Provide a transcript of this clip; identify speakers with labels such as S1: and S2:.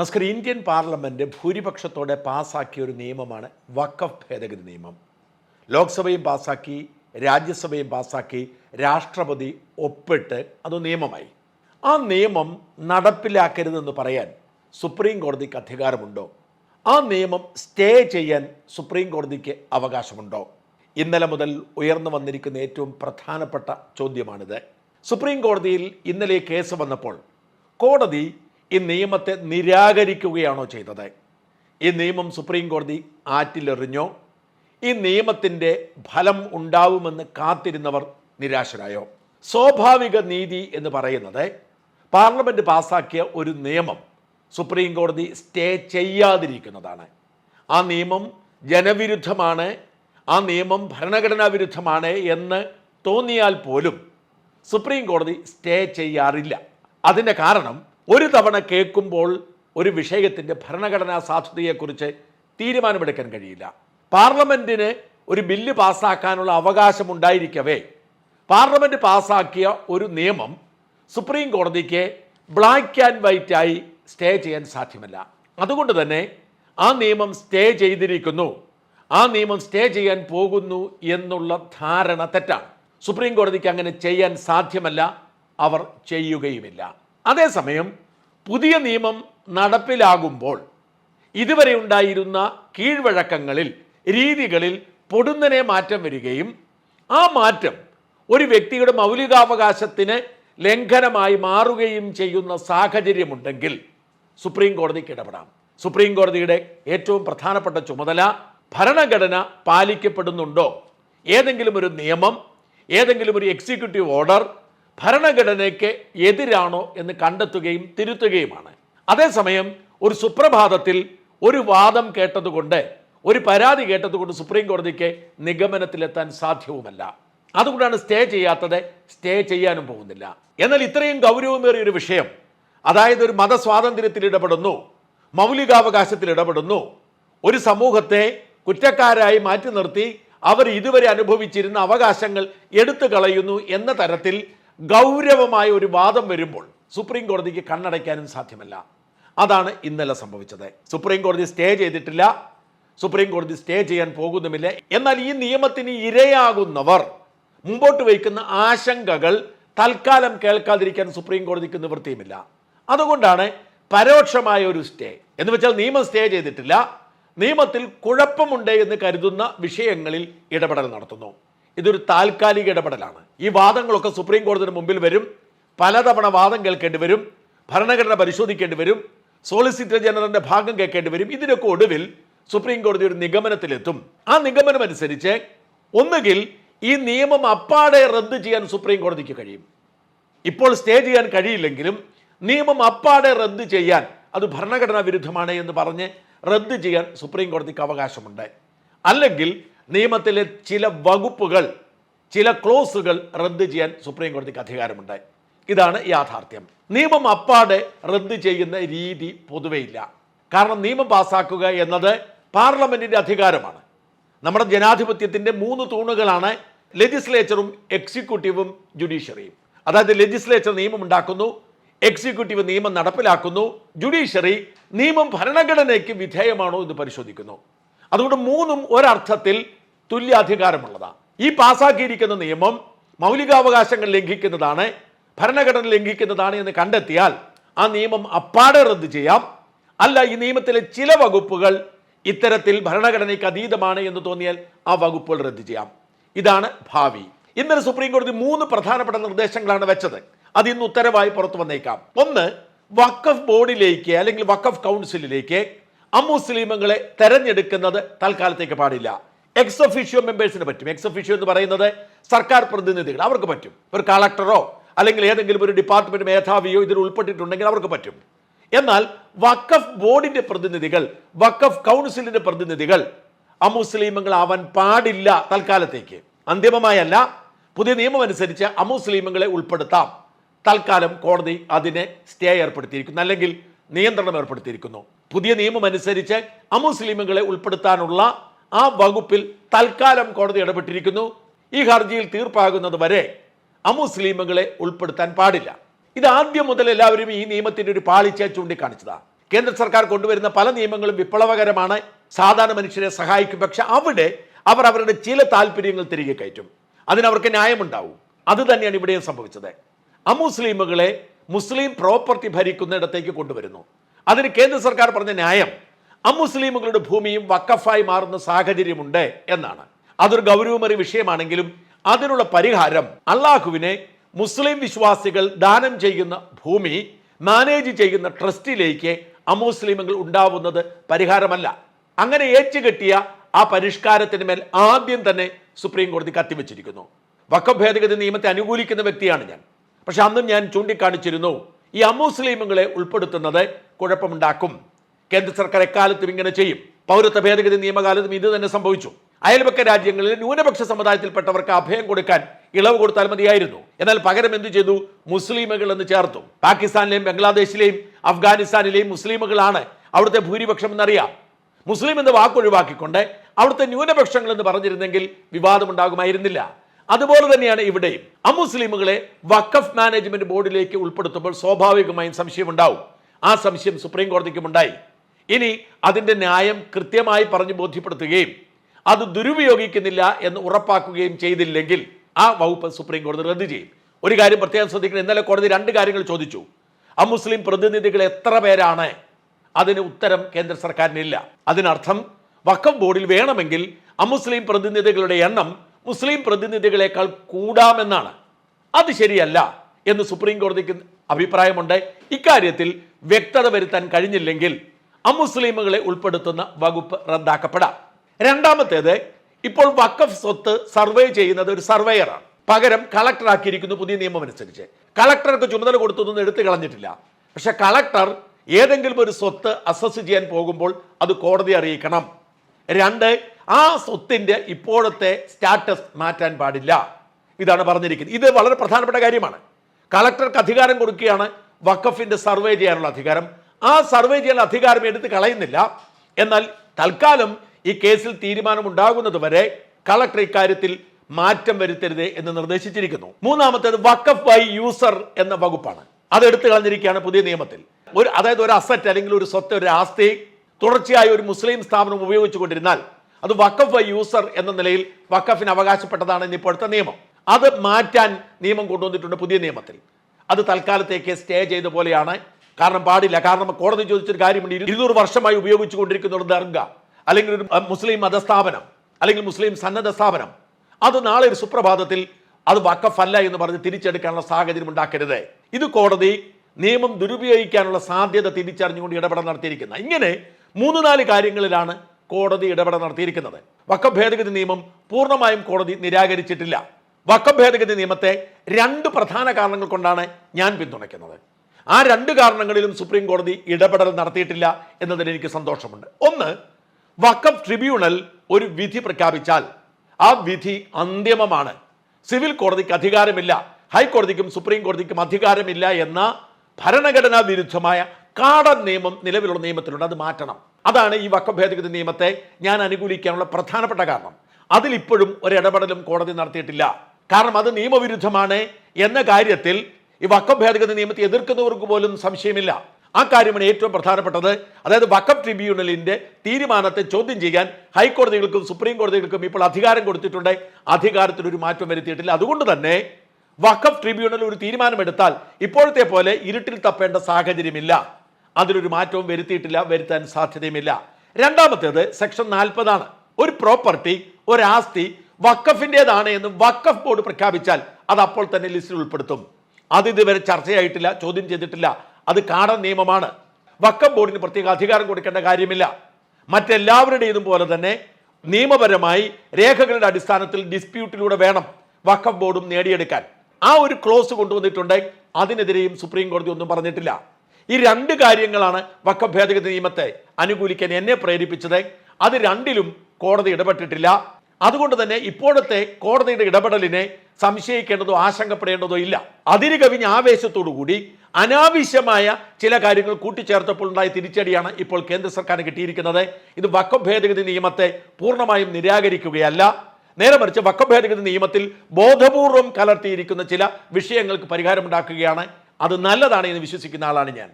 S1: നമസ്കാരം. Indian parliament ഭൂരിപക്ഷത്തോടെ പാസ്സാക്കിയ ഒരു നിയമമാണ് വഖഫ് ഭേദഗതി നിയമം. ലോക്സഭയും പാസ്സാക്കി രാജ്യസഭയും പാസ്സാക്കി രാഷ്ട്രപതി ഒപ്പിട്ട് അത് നിയമമായി. ആ നിയമം നടപ്പിലാക്കരുതെന്ന് പറയാൻ സുപ്രീം കോടതിക്ക് അധികാരമുണ്ടോ? ആ നിയമം സ്റ്റേ ചെയ്യാൻ സുപ്രീം കോടതിക്ക് അവകാശമുണ്ടോ? ഇന്നലെ മുതൽ ഉയർന്നു വന്നിരിക്കുന്ന ഏറ്റവും പ്രധാനപ്പെട്ട ചോദ്യമാണിത്. സുപ്രീം കോടതിയിൽ ഇന്നലെ കേസ് വന്നപ്പോൾ കോടതി ഈ നിയമത്തെ നിരാകരിക്കുകയാണോ ചെയ്തത്? ഈ നിയമം സുപ്രീം കോടതി ആറ്റിലെറിഞ്ഞോ? ഈ നിയമത്തിന്റെ ഫലം ഉണ്ടാവുമെന്ന് കാത്തിരുന്നവർ നിരാശരായോ? സ്വാഭാവിക നീതി എന്ന് പറയുന്നത് പാർലമെന്റ് പാസാക്കിയ ഒരു നിയമം സുപ്രീം കോടതി സ്റ്റേ ചെയ്യാതിരിക്കുന്നതാണ്. ആ നിയമം ജനവിരുദ്ധമാണ് ആ നിയമം ഭരണഘടനാ വിരുദ്ധമാണ് എന്ന് തോന്നിയാൽ പോലും സുപ്രീം കോടതി സ്റ്റേ ചെയ്യാറില്ല. അതിന്റെ കാരണം ഒരു തവണ കേൾക്കുമ്പോൾ ഒരു വിഷയത്തിന്റെ ഭരണഘടനാ സാധുതയെക്കുറിച്ച് തീരുമാനമെടുക്കാൻ കഴിയില്ല. പാർലമെന്റിന് ഒരു ബില്ല് പാസ്സാക്കാനുള്ള അവകാശമുണ്ടായിരിക്കവേ. പാർലമെന്റ് പാസ്സാക്കിയ ഒരു നിയമം സുപ്രീം കോടതിക്ക് ബ്ലാക്ക് ആൻഡ് വൈറ്റ് ആയി സ്റ്റേ ചെയ്യാൻ സാധ്യമല്ല. അതുകൊണ്ട് തന്നെ ആ നിയമം സ്റ്റേ ചെയ്തിരിക്കുന്നു. ആ നിയമം സ്റ്റേ ചെയ്യാൻ പോകുന്നു എന്നുള്ള ധാരണ തെറ്റാണ്. സുപ്രീം കോടതിക്ക് അങ്ങനെ ചെയ്യാൻ സാധ്യമല്ല. അവർ ചെയ്യുകയുമില്ല. അതേസമയം പുതിയ നിയമം നടപ്പിലാകുമ്പോൾ ഇതുവരെ ഉണ്ടായിരുന്ന കീഴ്വഴക്കങ്ങളിൽ രീതികളിൽ പൊടുന്നനെ മാറ്റം വരികയും ആ മാറ്റം ഒരു വ്യക്തിയുടെ മൗലികാവകാശത്തിന് ലംഘനമായി മാറുകയും ചെയ്യുന്ന സാഹചര്യമുണ്ടെങ്കിൽ സുപ്രീം കോടതിക്ക് ഇടപെടാം. സുപ്രീം കോടതിയുടെ ഏറ്റവും പ്രധാനപ്പെട്ട ചുമതല ഭരണഘടന പാലിക്കപ്പെടുന്നുണ്ടോ? ഏതെങ്കിലും ഒരു നിയമം ഏതെങ്കിലും ഒരു എക്സിക്യൂട്ടീവ് ഓർഡർ ഭരണഘടനയ്ക്ക് എതിരാണോ എന്ന് കണ്ടെത്തുകയും തിരുത്തുകയുമാണ്. അതേസമയം ഒരു സുപ്രഭാതത്തിൽ ഒരു വാദം കേട്ടതുകൊണ്ട് ഒരു പരാതി കേട്ടതുകൊണ്ട് സുപ്രീം കോടതിക്ക് നിഗമനത്തിലെത്താൻ സാധ്യവുമല്ല. അതുകൊണ്ടാണ് സ്റ്റേ ചെയ്യാത്തത് സ്റ്റേ ചെയ്യാനും പോകുന്നില്ല. എന്നാൽ ഇത്രയും ഗൗരവമേറിയ ഒരു വിഷയം അതായത് ഒരു മതസ്വാതന്ത്ര്യത്തിൽ ഇടപെടുന്നു മൗലികാവകാശത്തിൽ ഇടപെടുന്നു ഒരു സമൂഹത്തെ കുറ്റക്കാരായി മാറ്റി നിർത്തി അവർ ഇതുവരെ അനുഭവിച്ചിരുന്ന അവകാശങ്ങൾ എടുത്തു കളയുന്നു എന്ന തരത്തിൽ ഗൗരവമായ ഒരു വാദം വരുമ്പോൾ സുപ്രീം കോടതിക്ക് കണ്ണടയ്ക്കാനും സാധ്യമല്ല. അതാണ് ഇന്നലെ സംഭവിച്ചത്. സുപ്രീം കോടതി സ്റ്റേ ചെയ്തിട്ടില്ല. സുപ്രീം കോടതി സ്റ്റേ ചെയ്യാൻ പോകുന്നുമില്ല. എന്നാൽ ഈ നിയമത്തിന് ഇരയാകുന്നവർ മുമ്പോട്ട് വയ്ക്കുന്ന ആശങ്കകൾ തൽക്കാലം കേൾക്കാതിരിക്കാൻ സുപ്രീം കോടതിക്ക് നിവൃത്തിയുമില്ല. അതുകൊണ്ടാണ് പരോക്ഷമായ ഒരു സ്റ്റേ. എന്ന് വെച്ചാൽ നിയമം സ്റ്റേ ചെയ്തിട്ടില്ല. നിയമത്തിൽ കുഴപ്പമുണ്ട് എന്ന് കരുതുന്ന വിഷയങ്ങളിൽ ഇടപെടൽ നടത്തുന്നു. ഇതൊരു താൽക്കാലിക ഇടപെടലാണ്. ഈ വാദങ്ങളൊക്കെ സുപ്രീം കോടതിയുടെ മുമ്പിൽ വരും. പലതവണ വാദം കേൾക്കേണ്ടി വരും. ഭരണഘടന പരിശോധിക്കേണ്ടി വരും. സോളിസിറ്റർ ജനറലിന്റെ ഭാഗം കേൾക്കേണ്ടി വരും. ഇതിനൊക്കെ ഒടുവിൽ സുപ്രീം കോടതി ഒരു നിഗമനത്തിലെത്തും. ആ നിഗമനം അനുസരിച്ച് ഒന്നുകിൽ ഈ നിയമം അപ്പാടെ റദ്ദ് ചെയ്യാൻ സുപ്രീം കോടതിക്ക് കഴിയും. ഇപ്പോൾ സ്റ്റേ ചെയ്യാൻ കഴിയില്ലെങ്കിലും നിയമം അപ്പാടെ റദ്ദ് ചെയ്യാൻ അത് ഭരണഘടനാ വിരുദ്ധമാണ് എന്ന് പറഞ്ഞ് റദ്ദ് ചെയ്യാൻ സുപ്രീം കോടതിക്ക് അവകാശമുണ്ട്. അല്ലെങ്കിൽ നിയമത്തിലെ ചില വകുപ്പുകൾ ചില ക്ലോസുകൾ റദ്ദ് ചെയ്യാൻ സുപ്രീം കോടതിക്ക് അധികാരമുണ്ട് ഇതാണ് യാഥാർത്ഥ്യം. നിയമം അപ്പാടെ റദ്ദ് ചെയ്യുന്ന രീതി പൊതുവെ ഇല്ല. കാരണം നിയമം പാസ്സാക്കുക എന്നത് പാർലമെന്റിന്റെ അധികാരമാണ്. നമ്മുടെ ജനാധിപത്യത്തിന്റെ മൂന്ന് തൂണുകളാണ് ലെജിസ്ലേച്ചറും എക്സിക്യൂട്ടീവും ജുഡീഷ്യറിയും. അതായത് ലെജിസ്ലേച്ചർ നിയമം ഉണ്ടാക്കുന്നു എക്സിക്യൂട്ടീവ് നിയമം നടപ്പിലാക്കുന്നു ജുഡീഷ്യറി നിയമം ഭരണഘടനയ്ക്ക് വിധേയമാണോ എന്ന് പരിശോധിക്കുന്നു. അതുകൊണ്ട് മൂന്നും ഒരർത്ഥത്തിൽ തുല്യാധികാരമുള്ളതാണ്. ഈ പാസാക്കിയിരിക്കുന്ന നിയമം മൗലികാവകാശങ്ങൾ ലംഘിക്കുന്നതാണ് ഭരണഘടന ലംഘിക്കുന്നതാണ് എന്ന് കണ്ടെത്തിയാൽ ആ നിയമം അപ്പാടെ റദ്ദ് ചെയ്യാം. അല്ല ഈ നിയമത്തിലെ ചില വകുപ്പുകൾ ഇത്തരത്തിൽ ഭരണഘടനയ്ക്ക് അതീതമാണ് എന്ന് തോന്നിയാൽ ആ വകുപ്പുകൾ റദ്ദു ചെയ്യാം. ഇതാണ് ഭാവി. ഇന്നലെ സുപ്രീം കോടതി മൂന്ന് പ്രധാനപ്പെട്ട നിർദ്ദേശങ്ങളാണ് വെച്ചത്. അത് ഇന്ന് ഉത്തരവായി പുറത്തു വന്നേക്കാം. ഒന്ന് വഖഫ് ബോർഡിലേക്ക് അല്ലെങ്കിൽ വഖഫ് കൗൺസിലിലേക്ക് അമുസ്ലിമുകളെ തെരഞ്ഞെടുക്കുന്നത് തൽക്കാലത്തേക്ക് പാടില്ല. എക്സ് ഒഫീഷ്യോ മെമ്പേഴ്സിന് പറ്റും. എക്സ് ഒഫീഷ്യോ എന്ന് പറയുന്നത് സർക്കാർ പ്രതിനിധികൾ അവർക്ക് പറ്റും. ഒരു കളക്ടറോ അല്ലെങ്കിൽ ഏതെങ്കിലും ഒരു ഡിപ്പാർട്ട്മെന്റ് മേധാവിയോ ഇതിൽ ഉൾപ്പെട്ടിട്ടുണ്ടെങ്കിൽ അവർക്ക് പറ്റും. എന്നാൽ വഖഫ് ബോർഡിന്റെ പ്രതിനിധികൾ വഖഫ് കൗൺസിലിന്റെ പ്രതിനിധികൾ അമുസ്ലിമുകൾ ആവാൻ പാടില്ല തൽക്കാലത്തേക്ക്. അന്തിമമായല്ല പുതിയ നിയമം അനുസരിച്ച് അമുസ്ലിമുകളെ ഉൾപ്പെടുത്താം. തൽക്കാലം കോടതി അതിനെ സ്റ്റേ ഏർപ്പെടുത്തിയിരിക്കുന്നു അല്ലെങ്കിൽ നിയന്ത്രണം ഏർപ്പെടുത്തിയിരിക്കുന്നു. പുതിയ നിയമം അനുസരിച്ച് അമുസ്ലിമുകളെ ഉൾപ്പെടുത്താനുള്ള ആ വകുപ്പിൽ തൽക്കാലം കോടതി ഇടപെട്ടിരിക്കുന്നു. ഈ ഹർജിയിൽ തീർപ്പാകുന്നത് വരെ അമുസ്ലിമുകളെ ഉൾപ്പെടുത്താൻ പാടില്ല. ഇത് ആദ്യം മുതൽ എല്ലാവരും ഈ നിയമത്തിന്റെ ഒരു പാളിച്ച ചൂണ്ടിക്കാണിച്ചതാണ് കേന്ദ്ര സർക്കാർ കൊണ്ടുവരുന്ന പല നിയമങ്ങളും വിപ്ലവകരമാണ്. സാധാരണ മനുഷ്യരെ സഹായിക്കും. പക്ഷെ അവിടെ അവർ അവരുടെ ചില താല്പര്യങ്ങൾ തിരികെ കയറ്റും. അതിനവർക്ക് ന്യായമുണ്ടാവും. അത് തന്നെയാണ് ഇവിടെയും സംഭവിച്ചത്. അമുസ്ലിമുകളെ മുസ്ലിം പ്രോപ്പർട്ടി ഭരിക്കുന്നിടത്തേക്ക് കൊണ്ടുവരുന്നു. അതിന് കേന്ദ്ര സർക്കാർ പറഞ്ഞ ന്യായം അമുസ്ലിമുകളുടെ ഭൂമിയും വക്കഫായി മാറുന്ന സാഹചര്യമുണ്ട് എന്നാണ്. അതൊരു ഗൗരവമേറിയ വിഷയമാണെങ്കിലും അതിനുള്ള പരിഹാരം അള്ളാഹുവിനെ മുസ്ലിം വിശ്വാസികൾ ദാനം ചെയ്യുന്ന ഭൂമി മാനേജ് ചെയ്യുന്ന ട്രസ്റ്റിലേക്ക് അമുസ്ലിമുകൾ ഉണ്ടാവുന്നത് പരിഹാരമല്ല. അങ്ങനെ ഏറ്റുകെട്ടിയ ആ പരിഷ്കാരത്തിന് മേൽ ആദ്യം തന്നെ സുപ്രീം കോടതി കത്തിവെച്ചിരിക്കുന്നു. വക്കഫ് ഭേദഗതി നിയമത്തെ അനുകൂലിക്കുന്ന വ്യക്തിയാണ് ഞാൻ. പക്ഷെ അന്നും ഞാൻ ചൂണ്ടിക്കാണിച്ചിരുന്നു ഈ അമുസ്ലിമുകളെ ഉൾപ്പെടുത്തുന്നത് കുഴപ്പമുണ്ടാക്കും. കേന്ദ്ര സർക്കാർ എക്കാലത്തും ഇങ്ങനെ ചെയ്യും. പൗരത്വ ഭേദഗതി നിയമകാലത്തും ഇത് തന്നെ സംഭവിച്ചു. അയൽപക്ക രാജ്യങ്ങളിൽ ന്യൂനപക്ഷ സമുദായത്തിൽപ്പെട്ടവർക്ക് അഭയം കൊടുക്കാൻ ഇളവ് കൊടുത്താൽ മതിയായിരുന്നു. എന്നാൽ പകരം എന്തു ചെയ്തു? മുസ്ലിമുകൾ എന്ന് ചേർത്തു. പാകിസ്ഥാനിലെയും ബംഗ്ലാദേശിലെയും അഫ്ഗാനിസ്ഥാനിലെയും മുസ്ലിമുകളാണ് അവിടുത്തെ ഭൂരിപക്ഷം എന്നറിയാം. മുസ്ലിം എന്ന് വാക്കൊഴിവാക്കിക്കൊണ്ട് അവിടുത്തെ ന്യൂനപക്ഷങ്ങൾ എന്ന് പറഞ്ഞിരുന്നെങ്കിൽ വിവാദമുണ്ടാകുമായിരുന്നില്ല. അതുപോലെ തന്നെയാണ് ഇവിടെയും. അമുസ്ലിമുകളെ വഖഫ് മാനേജ്മെന്റ് ബോർഡിലേക്ക് ഉൾപ്പെടുത്തുമ്പോൾ സ്വാഭാവികമായും സംശയമുണ്ടാവും. ആ സംശയം സുപ്രീം കോടതിക്കും ഉണ്ടായി. ഇനി അതിന്റെ ന്യായം കൃത്യമായി പറഞ്ഞു ബോധ്യപ്പെടുത്തുകയും അത് ദുരുപയോഗിക്കുന്നില്ല എന്ന് ഉറപ്പാക്കുകയും ചെയ്തില്ലെങ്കിൽ ആ വകുപ്പ് സുപ്രീം കോടതി റദ്ദു ചെയ്യും. ഒരു കാര്യം പ്രത്യേകം ശ്രദ്ധിക്കണം. ഇന്നലെ കോടതി രണ്ട് കാര്യങ്ങൾ ചോദിച്ചു. അമുസ്ലിം പ്രതിനിധികൾ എത്ര പേരാണ്? അതിന് ഉത്തരം കേന്ദ്ര സർക്കാരിനില്ല. അതിനർത്ഥം വക്കം ബോർഡിൽ വേണമെങ്കിൽ അമുസ്ലിം പ്രതിനിധികളുടെ എണ്ണം മുസ്ലിം പ്രതിനിധികളെക്കാൾ കൂടാമെന്നാണ്. അത് ശരിയല്ല എന്ന് സുപ്രീം കോടതിക്ക് അഭിപ്രായമുണ്ട്. ഇക്കാര്യത്തിൽ വ്യക്തത വരുത്താൻ കഴിഞ്ഞില്ലെങ്കിൽ അമുസ്ലിമുകളെ ഉൾപ്പെടുത്തുന്ന വകുപ്പ് റദ്ദാക്കപ്പെടാം. രണ്ടാമത്തേത് ഇപ്പോൾ വക്കഫ് സ്വത്ത് സർവേ ചെയ്യുന്നത് ഒരു സർവേയറാണ്. പകരം കളക്ടർ ആക്കിയിരിക്കുന്നു പുതിയ നിയമം അനുസരിച്ച്. കളക്ടർക്ക് ചുമതല കൊടുത്തതൊന്നും എടുത്തു കളഞ്ഞിട്ടില്ല. പക്ഷെ കളക്ടർ ഏതെങ്കിലും ഒരു സ്വത്ത് അസസ് ചെയ്യാൻ പോകുമ്പോൾ അത് കോടതി അറിയിക്കണം. രണ്ട് ആ സ്വത്തിന്റെ ഇപ്പോഴത്തെ സ്റ്റാറ്റസ് മാറ്റാൻ പാടില്ല. ഇതാണ് പറഞ്ഞിരിക്കുന്നത്. ഇത് വളരെ പ്രധാനപ്പെട്ട കാര്യമാണ്. കളക്ടർക്ക് അധികാരം കൊടുക്കുകയാണ് വഖഫിന്റെ സർവേ ചെയ്യാനുള്ള അധികാരം. ആ സർവേ ചെയ്യാൻ അധികാരം എടുത്ത് കളയുന്നില്ല. എന്നാൽ തൽക്കാലം ഈ കേസിൽ തീരുമാനം ഉണ്ടാകുന്നത് വരെ കളക്ടർ ഇക്കാര്യത്തിൽ മാറ്റം വരുത്തരുത് എന്ന് നിർദ്ദേശിച്ചിരിക്കുന്നു. മൂന്നാമത്തേത് വക്കഫ് ബൈ യൂസർ എന്ന വകുപ്പാണ്. അത് എടുത്തു കളഞ്ഞിരിക്കുകയാണ് പുതിയ നിയമത്തിൽ. ഒരു അതായത് ഒരു അസറ്റ് അല്ലെങ്കിൽ ഒരു സ്വത്ത് ഒരു ആസ്തി തുടർച്ചയായി ഒരു മുസ്ലിം സ്ഥാപനം ഉപയോഗിച്ചുകൊണ്ടിരുന്നാൽ അത് വക്കഫ് ബൈ യൂസർ എന്ന നിലയിൽ വക്കഫിന് അവകാശപ്പെട്ടതാണ് ഇന്ന് ഇപ്പോഴത്തെ നിയമം. അത് മാറ്റാൻ നിയമം കൊണ്ടുവന്നിട്ടുണ്ട് പുതിയ നിയമത്തിൽ. അത് തൽക്കാലത്തേക്ക് സ്റ്റേ ചെയ്ത പോലെയാണ് കാരണം പാടില്ല. കാരണം കോടതി ചോദിച്ചൊരു കാര്യമുണ്ട് ഇരുന്നൂറ് വർഷമായി ഉപയോഗിച്ചു കൊണ്ടിരിക്കുന്ന ഒരു ദർഗ അല്ലെങ്കിൽ ഒരു മുസ്ലിം മതസ്ഥാപനം അല്ലെങ്കിൽ മുസ്ലിം സന്നദ്ധ സ്ഥാപനം അത് നാളെ ഒരു സുപ്രഭാതത്തിൽ അത് വക്കഫല്ല എന്ന് പറഞ്ഞ് തിരിച്ചെടുക്കാനുള്ള സാഹചര്യം ഉണ്ടാക്കരുത്. ഇത് കോടതി നിയമം ദുരുപയോഗിക്കാനുള്ള സാധ്യത തിരിച്ചറിഞ്ഞുകൊണ്ട് ഇടപെടൽ നടത്തിയിരിക്കുന്ന. ഇങ്ങനെ മൂന്ന് നാല് കാര്യങ്ങളിലാണ് കോടതി ഇടപെടൽ നടത്തിയിരിക്കുന്നത്. വക്കഭേദഗതി നിയമം പൂർണമായും കോടതി നിരാകരിച്ചിട്ടില്ല. വക്കഭേദഗതി നിയമത്തെ രണ്ട് പ്രധാന കാരണങ്ങൾ കൊണ്ടാണ് ഞാൻ പിന്തുണയ്ക്കുന്നത്. ആ രണ്ട് കാരണങ്ങളിലും സുപ്രീം കോടതി ഇടപെടൽ നടത്തിയിട്ടില്ല എന്നതിൽ എനിക്ക് സന്തോഷമുണ്ട്. ഒന്ന് വക്കഫ് ട്രിബ്യൂണൽ ഒരു വിധി പ്രഖ്യാപിച്ചാൽ ആ വിധി അന്തിമമാണ്. സിവിൽ കോടതിക്ക് അധികാരമില്ല ഹൈക്കോടതിക്കും സുപ്രീം കോടതിക്കും അധികാരമില്ല എന്ന ഭരണഘടനാ വിരുദ്ധമായ കാടൻ നിയമം നിലവിലുള്ള നിയമത്തിലുണ്ട്. അത് മാറ്റണം. അതാണ് ഈ വക്കഫ് ഭേദഗതി നിയമത്തെ ഞാൻ അനുകൂലിക്കാനുള്ള പ്രധാനപ്പെട്ട കാരണം. അതിലിപ്പോഴും ഒരിടപെടലും കോടതി നടത്തിയിട്ടില്ല. കാരണം അത് നിയമവിരുദ്ധമാണ് എന്ന കാര്യത്തിൽ ഈ വക്കം ഭേദഗതി നിയമത്തെ എതിർക്കുന്നവർക്ക് പോലും സംശയമില്ല. ആ കാര്യമാണ് ഏറ്റവും പ്രധാനപ്പെട്ടത്. അതായത് വക്കഫ് ട്രിബ്യൂണലിന്റെ തീരുമാനത്തെ ചോദ്യം ചെയ്യാൻ ഹൈക്കോടതികൾക്കും സുപ്രീം കോടതികൾക്കും ഇപ്പോൾ അധികാരം കൊടുത്തിട്ടുണ്ട്. അധികാരത്തിൽ ഒരു മാറ്റം വരുത്തിയിട്ടില്ല. അതുകൊണ്ട് തന്നെ വക്കഫ് ട്രിബ്യൂണൽ ഒരു തീരുമാനമെടുത്താൽ ഇപ്പോഴത്തെ പോലെ ഇരുട്ടിൽ തപ്പേണ്ട സാഹചര്യമില്ല. അതിലൊരു മാറ്റവും വരുത്തിയിട്ടില്ല വരുത്താൻ സാധ്യതയുമില്ല. രണ്ടാമത്തേത് സെക്ഷൻ നാൽപ്പതാണ്. ഒരു പ്രോപ്പർട്ടി ഒരാസ്തി വക്കഫിന്റെതാണ് എന്ന് വക്കഫ് ബോർഡ് പ്രഖ്യാപിച്ചാൽ അത് അപ്പോൾ തന്നെ ലിസ്റ്റിൽ ഉൾപ്പെടുത്തും. അത് ഇതുവരെ ചർച്ചയായിട്ടില്ല ചോദ്യം ചെയ്തിട്ടില്ല. അത് കാടൻ നിയമമാണ്. വക്കം ബോർഡിന് പ്രത്യേക അധികാരം കൊടുക്കേണ്ട കാര്യമില്ല. മറ്റെല്ലാവരുടേതും പോലെ തന്നെ നിയമപരമായി രേഖകളുടെ അടിസ്ഥാനത്തിൽ ഡിസ്പ്യൂട്ടിലൂടെ വേണം വക്കം ബോർഡും നേടിയെടുക്കാൻ. ആ ഒരു ക്ലോസ് കൊണ്ടുവന്നിട്ടുണ്ട്. അതിനെതിരെയും സുപ്രീം കോടതി ഒന്നും പറഞ്ഞിട്ടില്ല. ഈ രണ്ട് കാര്യങ്ങളാണ് വക്കം ഭേദഗതി നിയമത്തെ അനുകൂലിക്കാൻ എന്നെ പ്രേരിപ്പിച്ചത്. അത് രണ്ടിലും കോടതി ഇടപെട്ടിട്ടില്ല. അതുകൊണ്ട് തന്നെ ഇപ്പോഴത്തെ കോടതിയുടെ ഇടപെടലിനെ സംശയിക്കേണ്ടതോ ആശങ്കപ്പെടേണ്ടതോ ഇല്ല. അതിര് കവിഞ്ഞ ആവേശത്തോടു കൂടി അനാവശ്യമായ ചില കാര്യങ്ങൾ കൂട്ടിച്ചേർത്തപ്പോൾ ഉണ്ടായ തിരിച്ചടിയാണ് ഇപ്പോൾ കേന്ദ്ര സർക്കാരിന് കിട്ടിയിരിക്കുന്നത്. ഇത് വക്കം ഭേദഗതി നിയമത്തെ പൂർണമായും നിരാകരിക്കുകയല്ല. നേരെ മറിച്ച് വക്കം ഭേദഗതി നിയമത്തിൽ ബോധപൂർവം കലർത്തിയിരിക്കുന്ന ചില വിഷയങ്ങൾക്ക് പരിഹാരമുണ്ടാക്കുകയാണ്. അത് നല്ലതാണ് എന്ന് വിശ്വസിക്കുന്ന ആളാണ് ഞാൻ.